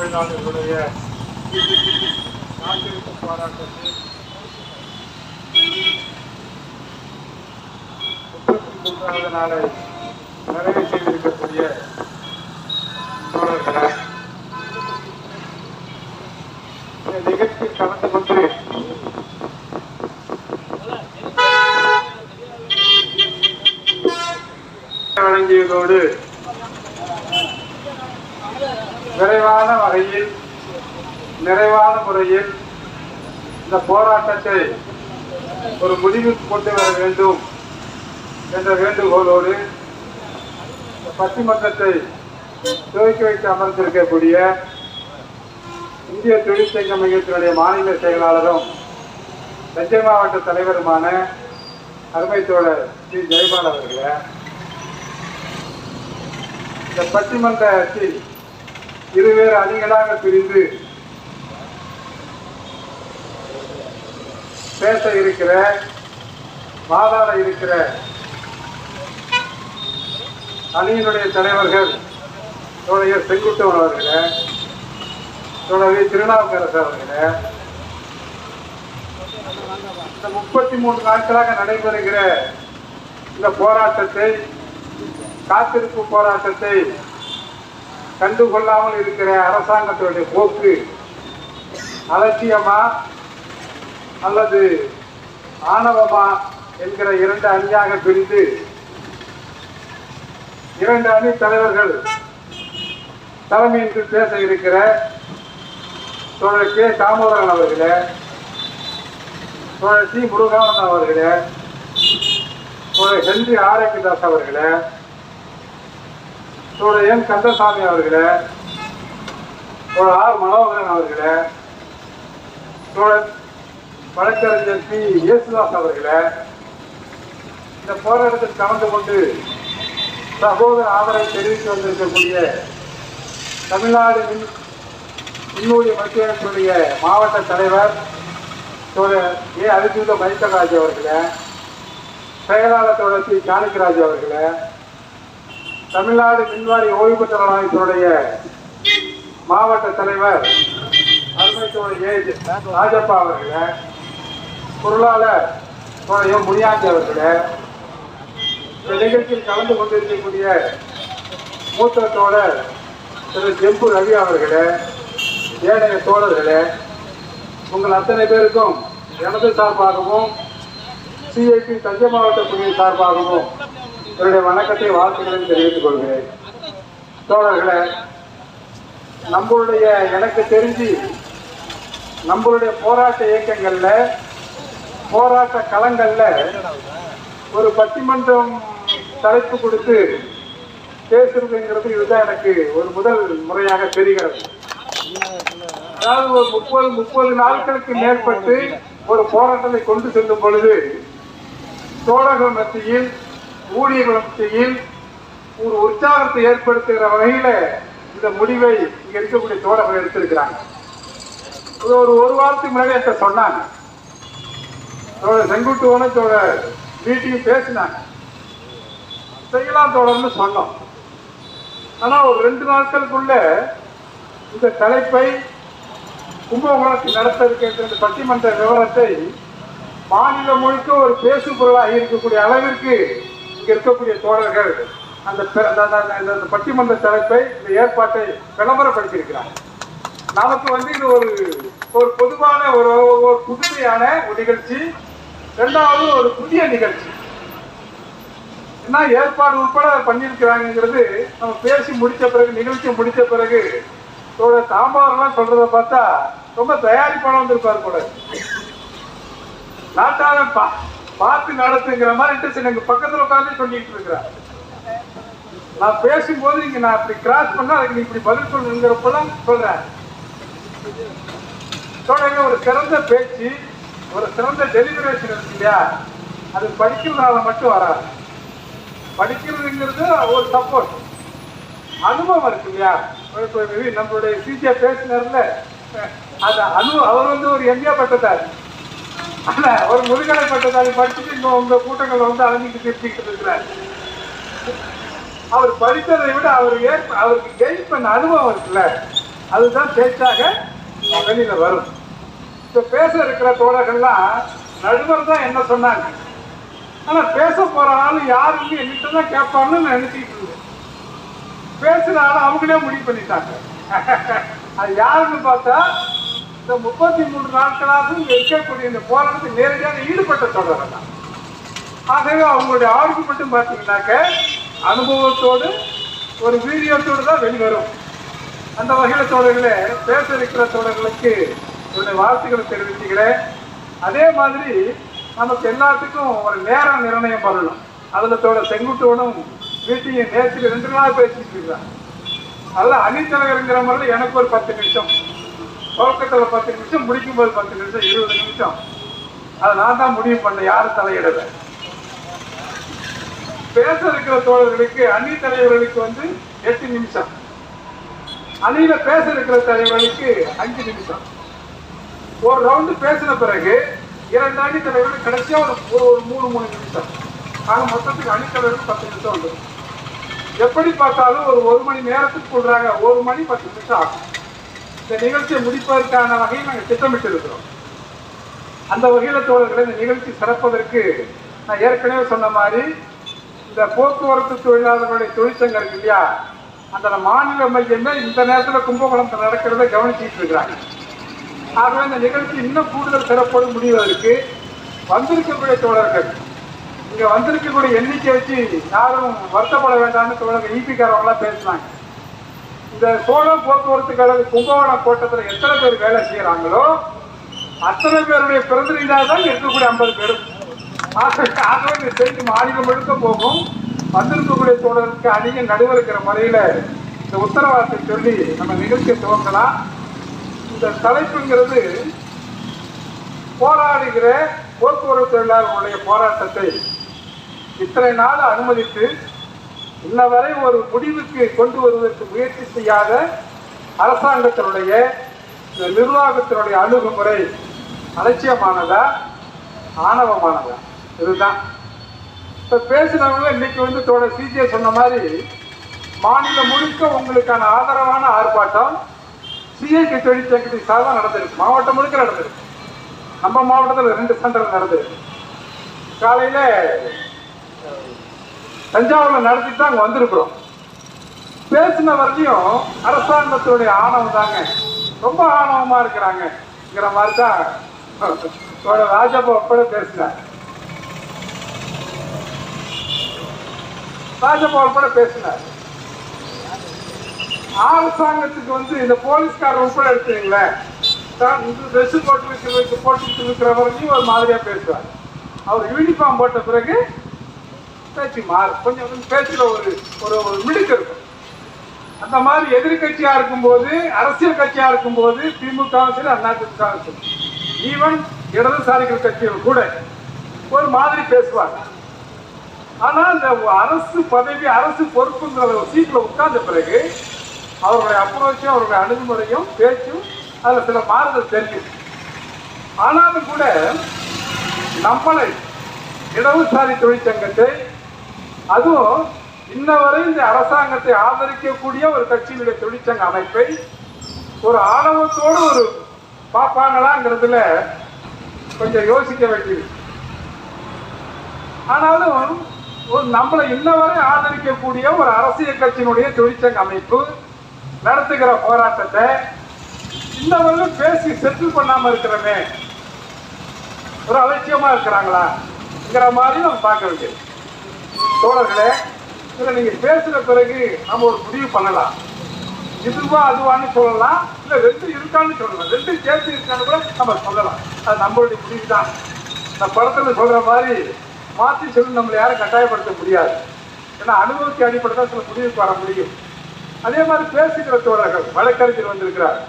தொழிலாளர்களுடைய காத்திருப்பு போராட்டத்தில் முப்பத்தி மூன்றாவது நாளை நிறைவு செய்திருக்கக்கூடிய தோழர்களே இந்த நிகழ்ச்சியில் கலந்து கொண்டு வழங்கியதோடு விரைவான வகையில் நிறைவான முறையில் இந்த போராட்டத்தை ஒரு முடிவுக்கு கொண்டு வர வேண்டும் என்ற வேண்டுகோளோடு இந்த பட்டிமன்றத்தை துவக்கி வைத்து அமர்ந்திருக்கக்கூடிய இந்திய தொழிற்சங்க மையத்தினுடைய மாநில செயலாளரும் தஞ்சை மாவட்ட தலைவருமான அருமை தோழர் ஸ்ரீ ஜெயபால் அவர்களே. இந்த பட்டிமன்றத்தில் இருவேறு அணிகளாக பிரிந்து பேச இருக்கிற வாதாட இருக்கிற அணியினுடைய தலைவர்கள் தோழையர் செங்குட்டவன் அவர்களே தோழவி திருநாவுக்கரசு அவர்களே இந்த முப்பத்தி மூன்று நாட்களாக நடைபெறுகிற இந்த போராட்டத்தை காத்திருப்பு போராட்டத்தை கண்டுகொள்ளாமல் இருக்கிற அரசாங்கத்தினுடைய போக்கு அலட்சியமா அல்லது ஆணவமா என்கிற இரண்டு அணியாக பிரிந்து இரண்டு அணி தலைவர்கள் தலைமையின்றி பேச இருக்கிற தோழர் கே. தாமோதரன் அவர்களே தோழர் சி. முருகானந்த் அவர்களே தோழர் ஹென்றி ஆரோக்கியதாஸ் அவர்களே தோழர் என் கந்தசாமி அவர்களே ஒரு ஆர் மனோகரன் அவர்களே தோழர் வழக்கறிஞர் பி இயேசுதாஸ் அவர்களே இந்த போராட்டத்தில் கலந்து கொண்டு சகோதர ஆதரவை தெரிவித்து வந்திருக்கக்கூடிய தமிழ்நாடு மின் மின்னூலிய மாவட்ட தலைவர் தோழர் ஏ. அரிஜுத மைத்தராஜ் அவர்களே செயலாளர் தோழர் சி. காணிக்கராஜ் அவர்களே தமிழ்நாடு மின்வாரி ஓய்வு பெற்ற ஆணையத்தினுடைய மாவட்ட தலைவர் அருமை ராஜப்பா அவர்கள பொருளாளர் தோழர் எம் முனியாண்டி இந்த நிகழ்ச்சியில் கலந்து கொண்டிருக்கக்கூடிய மூத்த தோழர் திரு ஜெம்பு ரவி அவர்களே ஏனைய தோழர்களே உங்கள் அத்தனை பேருக்கும் எனது சார்பாகவும் சிஐபி தஞ்சை மாவட்ட குழுவின் சார்பாகவும் என்னுடைய வணக்கத்தை வாழ்த்துக்களையும் தெரிவித்துக் கொள்கிறேன். தோழர்களே நம்மளுடைய எனக்கு தெரிஞ்சு நம்மளுடைய போராட்ட இயக்கங்கள்ல போராட்ட களங்கள்ல ஒரு பட்டிமன்றம் தலைப்பு கொடுத்து பேசுறதுங்கிறது இதுதான் எனக்கு ஒரு முதல் முறையாக தெரிகிறது. அதாவது ஒரு முப்பது முப்பது நாட்களுக்கு மேற்பட்டு ஒரு போராட்டத்தை கொண்டு செல்லும் பொழுது தோழர்கள் மத்தியில் ஊழியர்கள் மத்தியில் ஒரு உற்சாகத்தை ஏற்படுத்துகிற வகையில் இந்த முடிவை இங்க இருக்கக்கூடிய தோழர்கள் எடுத்திருக்கிறாங்க. இது ஒரு ஒரு வாரத்துக்கு முன்னாடி என்கிட்ட சொன்னாங்க. தோழர் செங்குட்டுவன தோழர் மீட்டிங் பேசினாங்க. செய்யலாம் தோழர்னு சொன்னோம். ஆனால் ஒரு ரெண்டு நாட்களுக்குள்ள இந்த தலைப்பை கும்பகோணத்தில் நடத்த இருக்கின்ற இந்த பட்டிமன்ற விவரத்தை மாநிலம் முழுக்க ஒரு பேசு பொருளாக இருக்கக்கூடிய அளவிற்கு இங்கே இருக்கக்கூடிய தோழர்கள் அந்த அந்த- அந்த- அந்த- அந்த பட்டிமன்ற தலைப்பை இந்த ஏற்பாட்டை விளம்பரப்படுத்தியிருக்கிறாங்க நமக்கு வந்து இது ஒரு ஒரு பொதுவான ஒரு ஒரு புதுமையான ஒரு நிகழ்ச்சி ரெண்டாவது ஒரு புதிய நிகழ்ச்சி. என்ன ஏற்பாடு உட்பட பண்ணியிருக்கிறாங்கிறது நம்ம பேசி முடித்த பிறகு நிகழ்ச்சி முடித்த பிறகு தோழர் தாம்பாரெல்லாம் சொல்றத பார்த்தா ரொம்ப தயாரிப்பான வந்திருப்பார் கூட நாட்டாள பார்த்து நடத்துங்கிற மாதிரி எங்க பக்கத்துல உட்காந்து சொல்லிட்டு இருக்கிறார். நான் பேசும்போது நீங்க நான் இப்படி கிராஸ் பண்ணா அதுக்கு நீ இப்படி பதில் சொல்லுங்கிறப்பெல்லாம் சொல்றேன் தொடங்க ஒரு சிறந்த பேச்சு ஒரு சிறந்த டெலிபரேஷன் இருக்கு இல்லையா? அது படிக்கிறதுனால மட்டும் வராது. படிக்கிறதுங்கிறது ஒரு சப்போர்ட் அனுபவம் இருக்கு இல்லையா? நம்மளுடைய சிஜியா பேசினார்ல அது அனு அவர் வந்து ஒரு எம்ஏ பட்டதாரி. ஆனால் ஒரு முதுகலை பட்டதாரி படிச்சுட்டு இன்னும் உங்கள் கூட்டங்களை வந்து அலைஞ்சிட்டு திருப்பிக்கிட்டு இருக்கிறார். அவர் படித்ததை விட அவர் ஏற்ப அவருக்கு கெயின் பண்ண அனுபவம் இருக்குல்ல அதுதான் பேச்சாக வெளியில் வரும். இப்போ பேச இருக்கிற தோழர்கள்லாம் நடுவர் தான் என்ன சொன்னாங்க? ஆனால் பேச போற ஆளு யாருன்னு என்கிட்ட தான் கேட்பான்னு நான் நினச்சிக்கிட்டு இருந்தேன். பேசுற அவங்களே முடிவு பண்ணிட்டாங்க. அது யாருன்னு பார்த்தா இந்த முப்பத்தி மூணு நாட்களாக இருக்கக்கூடிய இந்த போராட்டத்தில் நேரடியாக ஈடுபட்ட தொடர்கள் தான் ஆகவே அவங்களுடைய ஆர்குமெண்ட்டும் பார்த்தீங்கன்னாக்க அனுபவத்தோடு ஒரு வீரியத்தோடு தான் வெளிவரும். அந்த வகையில் தோழர்களே பேச இருக்கிற தோழர்களுக்கு என்னுடைய வாழ்த்துக்களை தெரிவிச்சுக்கிறேன். அதே மாதிரி நமக்கு எல்லாத்துக்கும் ஒரு நேரம் நிர்ணயம் பண்ணணும். அதில் தோட செங்குட்டோனும் வீட்டையும் நேற்று ரெண்டு நாள் பேசிட்டு இருக்கிறான் அதில் அணித்தலைவருங்கிற முறையில் எனக்கு ஒரு பத்து நிமிஷம். துவக்கத்தில் பத்து நிமிஷம் முடிக்கும் போது பத்து நிமிஷம் இருபது நிமிஷம். அதை நான் தான் முடிவு பண்ணேன் யாரும் தலையிடல. பேச இருக்கிற தோழர்களுக்கு அணி தலைவர்களுக்கு வந்து எட்டு நிமிஷம். அணியில பேச இருக்கிற தலைவர்களுக்கு அஞ்சு நிமிஷம். ஒரு ரவுண்டு பேசின பிறகு இரண்டு அணி தலைவர்கள் கடைசியா ஒரு ஒரு ஒரு மூணு மூணு நிமிஷம். ஆக மொத்தத்துக்கு அணி பத்து நிமிஷம் வந்துடும் எப்படி பார்த்தாலும் ஒரு ஒரு மணி நேரத்துக்கு சொல்றாங்க ஒரு மணி பத்து நிமிஷம் ஆகும். இந்த நிகழ்ச்சியை முடிப்பதற்கான வகையில் நாங்கள் திட்டமிட்டு இருக்கிறோம் அந்த வகையில் தோழர்களை இந்த நிகழ்ச்சி சிறப்பதற்கு நான் ஏற்கனவே சொன்ன மாதிரி இந்த போக்குவரத்து தொழிலாளர்களுடைய தொழிற்சங்கம் இருக்கு இல்லையா? அந்த மாநில மையமே இந்த நேரத்தில் கும்பகோணத்தில் நடக்கிறத கவனிச்சுட்டு இருக்கிறாங்க ஆகவே இந்த நிகழ்ச்சி இன்னும் கூடுதல் சிறப்போடு முடிவதற்கு வந்திருக்கக்கூடிய தோழர்கள் இங்கே வந்திருக்கக்கூடிய எண்ணிக்கை வச்சு யாரும் வருத்தப்பட வேண்டாம்னு தோழர்கள் ஈபிக்காரவங்களாம் பேசினாங்க. இந்த சோழம் போக்குவரத்து கழக கும்பகோணம் கோட்டத்தில் எத்தனை பேர் வேலை செய்யறாங்களோ அத்தனை பேருடைய பிரதிநிதியாக தான் இருக்கக்கூடிய ஐம்பது பேரும் ஆகவே இந்த செய்தி மாநிலம் முழுக்க போகும். வந்திருக்கக்கூடிய தோழருக்கு அதிக இருக்கிற முறையில் இந்த உத்தரவாதத்தை சொல்லி நம்ம நிகழ்ச்சியை துவங்கலாம். இந்த தலைப்புங்கிறது போராடுகிற போக்குவரத்து தொழிலாளர்களுடைய போராட்டத்தை இத்தனை நாள் அனுமதித்து இன்னவரை ஒரு முடிவுக்கு கொண்டு வருவதற்கு முயற்சி செய்யாத அரசாங்கத்தினுடைய நிர்வாகத்தினுடைய அணுகுமுறை அலட்சியமானதா? ஆணவமானதா? இதுதான். இப்போ பேசினவங்க இன்னைக்கு வந்து தோட சிஜே சொன்ன மாதிரி மாநிலம் முழுக்க உங்களுக்கான ஆதரவான ஆர்ப்பாட்டம் சிஐடி தொழிற்சங்கத்தின் சார்பாக நடந்திருக்கு. மாவட்டம் முழுக்க நடந்திருக்கு. நம்ம மாவட்டத்தில் ரெண்டு சென்டர் நடந்திருக்கு. காலையில் தஞ்சாவூரில் நடத்திட்டு தான் அங்கே வந்திருக்கிறோம். பேசின வரையும் அரசாங்கத்துடைய ஆணவம் தாங்க. ரொம்ப ஆணவமாக இருக்கிறாங்கங்கிற மாதிரி தான் ராஜப்பா கூட பேசினார். ராஜப்பா கூட பேசினார். அரசாங்கத்துக்கு வந்து இந்த போலீஸ்காரர் உட்பட எடுத்துறீங்களே ட்ரெஸ் போட்டு இருக்கிற போட்டு இருக்கிற வரைக்கும் ஒரு மாதிரியா பேசுவார். அவர் யூனிஃபார்ம் போட்ட பிறகு பேச்சு மாறும் கொஞ்சம் வந்து பேச்சுல ஒரு ஒரு ஒரு மிடுக்கு இருக்கும். அந்த மாதிரி எதிர்கட்சியாக இருக்கும்போது அரசியல் கட்சியாக இருக்கும்போது திமுகவும் சரி அண்ணா சரி. ஈவன் இடதுசாரிகள் கட்சிகள் கூட ஒரு மாதிரி பேசுவாங்க. ஆனால் இந்த அரசு பதவி அரசு பொறுப்புங்கிற சீட்டில் உட்கார்ந்த பிறகு அவருடைய அப்ரோச்சும் அவருடைய அணுகுமுறையும் பேச்சும் அதில் சில மாறுதல் தெரியும் ஆனாலும் கூட நம்மளை இடதுசாரி தொழிற்சங்கத்தை அதுவும் இன்ன வரை இந்த அரசாங்கத்தை ஆதரிக்கக்கூடிய ஒரு கட்சியினுடைய தொழிற்சங்க அமைப்பை ஒரு ஆணவத்தோடு ஒரு பார்ப்பாங்களாங்கிறதுல கொஞ்சம் யோசிக்க வேண்டியது. ஆனாலும் ஒரு நம்மளை இன்ன வரை ஆதரிக்கக்கூடிய ஒரு அரசியல் கட்சியினுடைய தொழிற்சங்க அமைப்பு நடத்துகிற போராட்டத்தை இந்த வரையும் பேசி செட்டில் பண்ணாம இருக்கிறோமே. ஒரு அலட்சியமா இருக்கிறாங்களாங்கிற மாதிரி நம்ம பார்க்க வேண்டியது. தோழர்களே இதில் நீங்கள் பேசுகிற பிறகு நம்ம ஒரு முடிவு பண்ணலாம். இதுவா அதுவான்னு சொல்லலாம். இல்லை ரெண்டு இருக்கான்னு சொல்லலாம். ரெண்டு சேர்த்து இருக்கான்னு கூட நம்ம சொல்லலாம். அது நம்மளுடைய முடிவு தான் நான் படத்தில் சொல்கிற மாதிரி மாற்றி சொல்லி நம்மளை யாரும் கட்டாயப்படுத்த முடியாது. ஏன்னா அனுபவத்தை அடிப்படை தான் சில முடிவுக்கு வர முடியும். அதே மாதிரி பேசுகிற தோழர்கள் வழக்கறிஞர் வந்திருக்கிறார்.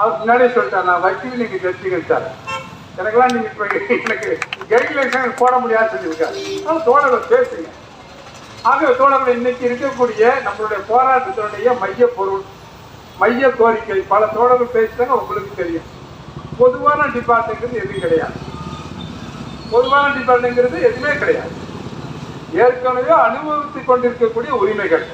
அவர் முன்னாடியே சொல்லிட்டார் நான் வக்கீல் நீங்கள் தெரிஞ்சுக்கிட்டார் எனக்கெல்லாம் நீங்கள் இப்போ எனக்கு கைட்லைன்ஸ் போட முடியாதுன்னு சொல்லியிருக்காரு. ஆனால் தோழர்கள் பேசுங்க. ஆகவே தோழர்கள் இன்னைக்கு இருக்கக்கூடிய நம்மளுடைய போராட்டத்தினுடைய மைய பொருள் மைய கோரிக்கை. பல தோழர்கள் பேசிட்டாங்க உங்களுக்கு தெரியும். பொதுவான டிபார்ட்மெண்ட் எதுவும் கிடையாது. பொதுவான டிபார்ட்மெண்ட்ங்கிறது எதுவுமே கிடையாது. ஏற்கனவே அனுபவித்துக் கொண்டிருக்கக்கூடிய உரிமைகள்.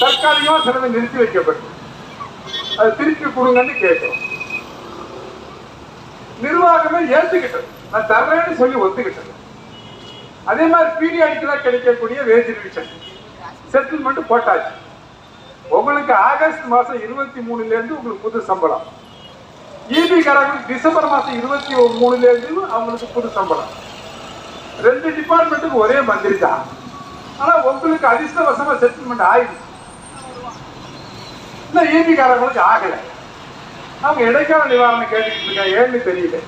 தற்காலிகமாக சிலது நிறுத்தி வைக்கப்பட்டு அதை திருப்பி கொடுங்கன்னு கேட்டோம் நிர்வாகமே ஏற்றுக்கிட்டது நான் தர்றேன்னு சொல்லி ஒத்துக்கிட்டது. அதே மாதிரி பீரியாடிக்கலா கிடைக்கக்கூடிய வேஜ் ரிவிஷன் செட்டில்மெண்ட் போட்டாச்சு. உங்களுக்கு ஆகஸ்ட் மாசம் இருபத்தி மூணுல இருந்து உங்களுக்கு புது சம்பளம். இபி காரங்களுக்கு டிசம்பர் மாசம் இருபத்தி மூணுல இருந்து அவங்களுக்கு புது சம்பளம். ரெண்டு டிபார்ட்மெண்ட்டுக்கு ஒரே மந்திரி தான். ஆனா உங்களுக்கு அதிர்ஷ்டவசமா செட்டில்மெண்ட் ஆயிடுச்சு. இந்த இபி காரங்களுக்கு ஆகல. அவங்க இடைக்கால நிவாரணம் கேட்டுக்கிட்டு இருக்காங்க ஏன்னு தெரியல.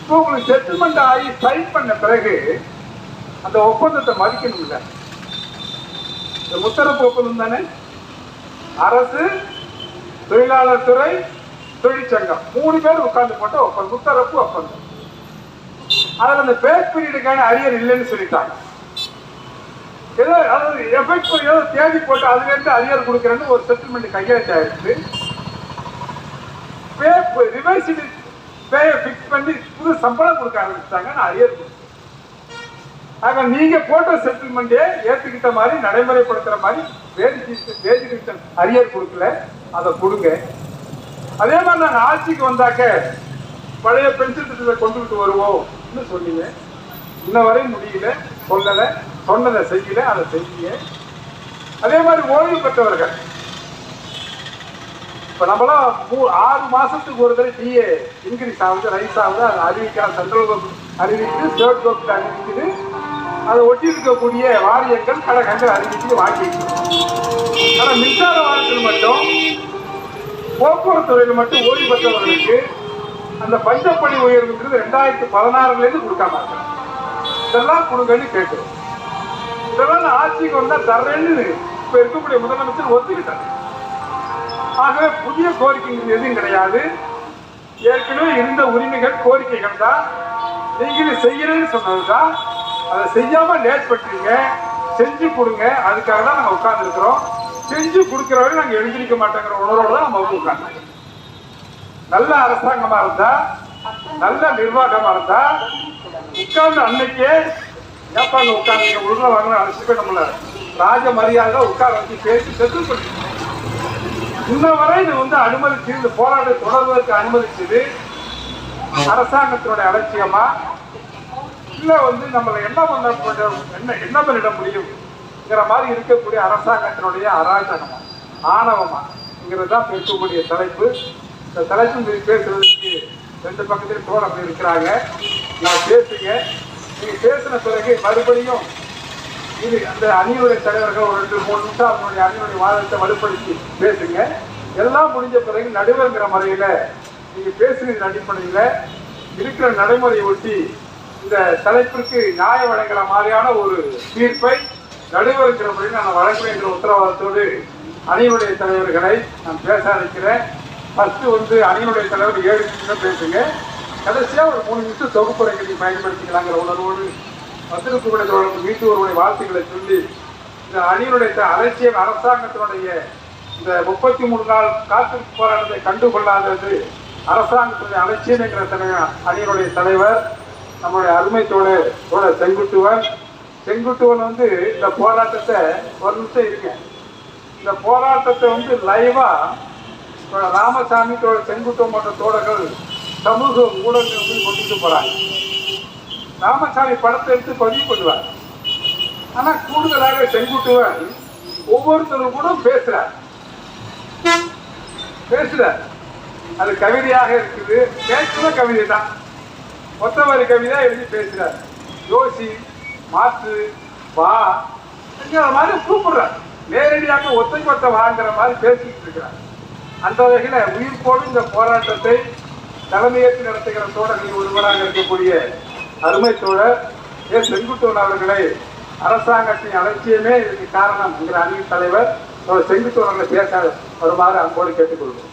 இப்போ உங்களுக்கு செட்டில்மெண்ட் ஆகி சைன் பண்ண பிறகு அந்த ஒப்பந்தத்தை மதிக்கணும்ல. இந்த முத்தரப்பு ஒப்பந்தம் தானே? அரசு தொழிலாளர் துறை தொழிற்சங்கம். மூணு பேர் உட்கார்ந்து போட்ட ஒப்பந்தம் முத்தரப்பு ஒப்பந்தம். அதில் அந்த பேக் பீரியடுக்கான அரியர் இல்லைன்னு சொல்லிட்டாங்க. ஏதோ அதாவது எஃபெக்ட் ஏதோ தேதி போட்டு அதுலேருந்து அரியர் கொடுக்குறேன்னு ஒரு செட்டில்மெண்ட் கையெழுத்து ஆயிடுச்சு. பே ரிவைஸ் பேயை ஃபிக்ஸ் பண்ணி புது சம்பளம் கொடுக்க ஆரம்பிச்சிட்டாங்க நான் அரியர் கொடுத்தேன் ஆக நீங்க போட்ட செட்டில்மெண்டே ஏத்துக்கிட்ட மாதிரி நடைமுறைப்படுத்துற மாதிரி வேஜ் அரியர் கொடுக்கல அதை கொடுங்க. அதே மாதிரி நாங்க ஆட்சிக்கு வந்தாக்க பழைய பென்ஷன் திட்டத்தை கொண்டுகிட்டு வருவோம்னு சொன்னீங்க. இன்ன வரையும் முடியல சொல்லல சொன்னதை செய்யல அதை செய்யுங்க அதே மாதிரி ஓய்வு பெற்றவர்கள். இப்ப நம்மளாம் மூ- ஆறு மாசத்துக்கு ஒரு தடவை டிஏ இன்க்ரீஸ் ஆகுது ரைஸ் ஆகுது அதை அறிவிக்கலாம் சென்ட்ரல் கவர்மெண்ட் அறிவிக்குது ஸ்டேட் கவர்மெண்ட் அறிவிக்குது. அதை ஒட்டி இருக்கக்கூடிய வாரியங்கள் கழகங்கள் அறிவித்து வாங்கிக்கணும் ஆனால் மின்சார வாரியத்தில் மட்டும் போக்குவரத்து துறையில் மட்டும் ஓய்வு பெற்றவர்களுக்கு அந்த பஞ்சப்பணி உயர்வுங்கிறது ரெண்டாயிரத்தி பதினாறுலேருந்து கொடுக்க கொடுக்காம இதெல்லாம் கொடுங்கன்னு கேட்கிறோம் இதெல்லாம் ஆட்சிக்கு வந்தால் தரேன்னு இப்போ இருக்கக்கூடிய முதலமைச்சர் ஒத்துக்கிட்டாங்க ஆகவே புதிய கோரிக்கைகள் எதுவும் கிடையாது. ஏற்கனவே இருந்த உரிமைகள் கோரிக்கைகள் தான். நீங்களும் செய்யறேன்னு சொன்னதுதான். அதை செய்யாம லேட் பண்றீங்க செஞ்சு கொடுங்க. அதுக்காக தான் நாங்கள் உட்கார்ந்துருக்கிறோம். செஞ்சு கொடுக்குற வரை நாங்கள் எழுந்திருக்க மாட்டேங்கிற உணர்வோட தான் நம்ம வந்து உட்கார்ந்து நல்ல அரசாங்கமா இருந்தா நல்ல நிர்வாகமா இருந்தா உட்கார்ந்து அன்னைக்கே ஏப்பா உட்காந்து நீங்கள் உள்ள வாங்கின அழைச்சிட்டு போய் நம்மள ராஜ மரியாதை உட்கார வச்சு பேசி செட்டில் பண்ணி இன்ன வரை இது வந்து அனுமதிச்சு இந்த போராட்டம் தொடர்வதற்கு அனுமதிச்சது அரசாங்கத்தினுடைய அலட்சியமா இல்லை வந்து நம்மளை என்ன பண்ண முடியும், என்ன என்ன பண்ணிட முடியும்ங்கிற மாதிரி இருக்கக்கூடிய அரசாங்கத்தினுடைய அராஜகமா? ஆணவமா? தான் பேசக்கூடிய தலைப்பு. இந்த தலைப்பு மீது பேசுறதுக்கு ரெண்டு பக்கத்தில் தோழர்கள் இருக்கிறாங்க. நான் பேசுங்க. நீங்கள் பேசின பிறகு மறுபடியும் இது அந்த அணியுடைய தலைவர்கள் ஒரு ரெண்டு மூணு நிமிஷம் அவங்களுடைய அணியுடைய வாதத்தை வலுப்படுத்தி பேசுங்க. எல்லாம் முடிஞ்ச பிறகு நடுவர்ங்கிற முறையில் நீங்கள் பேசுகிற அடிப்படையில் இருக்கிற நடைமுறையை ஒட்டி இந்த தலைப்பிற்கு நியாய வழங்குற மாதிரியான ஒரு தீர்ப்பை நடுவர்ங்கிற முறையில் நான் வழங்குவேன் என்ற உத்தரவாதத்தோடு அணியுடைய தலைவர்களை நான் பேச அழைக்கிறேன். ஃபஸ்ட்டு வந்து அணியுடைய தலைவர் ஏழு நிமிஷம் பேசுங்க. கடைசியாக ஒரு மூணு நிமிஷம் தொகுப்புரைகளை நீங்க பயன்படுத்திக்கலாங்கிற உணர்வோடு வந்திருக்கக்கூடிய தோழர்களுக்கு வார்த்தைகளை ஒருவருடைய வாழ்த்துக்களை சொல்லி இந்த அணியினுடைய த- அலட்சியம் அரசாங்கத்தினுடைய இந்த முப்பத்தி மூணு நாள் காத்திருப்பு போராட்டத்தை கண்டுகொள்ளாதது அரசாங்கத்தினுடைய அலட்சியம் என்கிற தலைவர் அணியினுடைய தலைவர் நம்முடைய அருமை தோழர் தோழர் செங்குட்டுவன். செங்குட்டுவன் வந்து இந்த போராட்டத்தை ஒரு நிமிஷம் இருக்க இந்த போராட்டத்தை வந்து லைவா ராமசாமி தோழர் செங்குட்டுவன் போன்ற தோழர்கள் சமூக ஊடகங்கள் வந்து கொண்டுட்டு போறாங்க. ராமசாமி படத்தை எடுத்து பதிவு பண்ணுவார். ஆனா கூடுதலாக செங்குட்டுவன் ஒவ்வொருத்தரும் கூட பேசுறார். பேசுறார். அது கவிதையாக இருக்குது. பேசுற கவிதை தான் மொத்த கவிதா எழுதி பேசுறார். யோசி மாத்து வா அப்படிங்கிற மாதிரி கூப்பிடுறார். நேரடியாக ஒத்தைக்கு ஒத்த வாங்கிற மாதிரி பேசிட்டு இருக்கிறார். அந்த வகையில உயிர்ப்போடு இந்த போராட்டத்தை தலைமையேற்று நடத்துகிற தோழர்களில் ஒருவராக இருக்கக்கூடிய அருமை தோழர் ஏ. செங்குட்டுவன் அவர்களை அரசாங்கத்தின் அலட்சியமே இதுக்கு காரணம் என்கிற அணியின் தலைவர் தோழர் அவர்களை பேச வருமாறு அன்போடு கேட்டுக்கொள்வோம்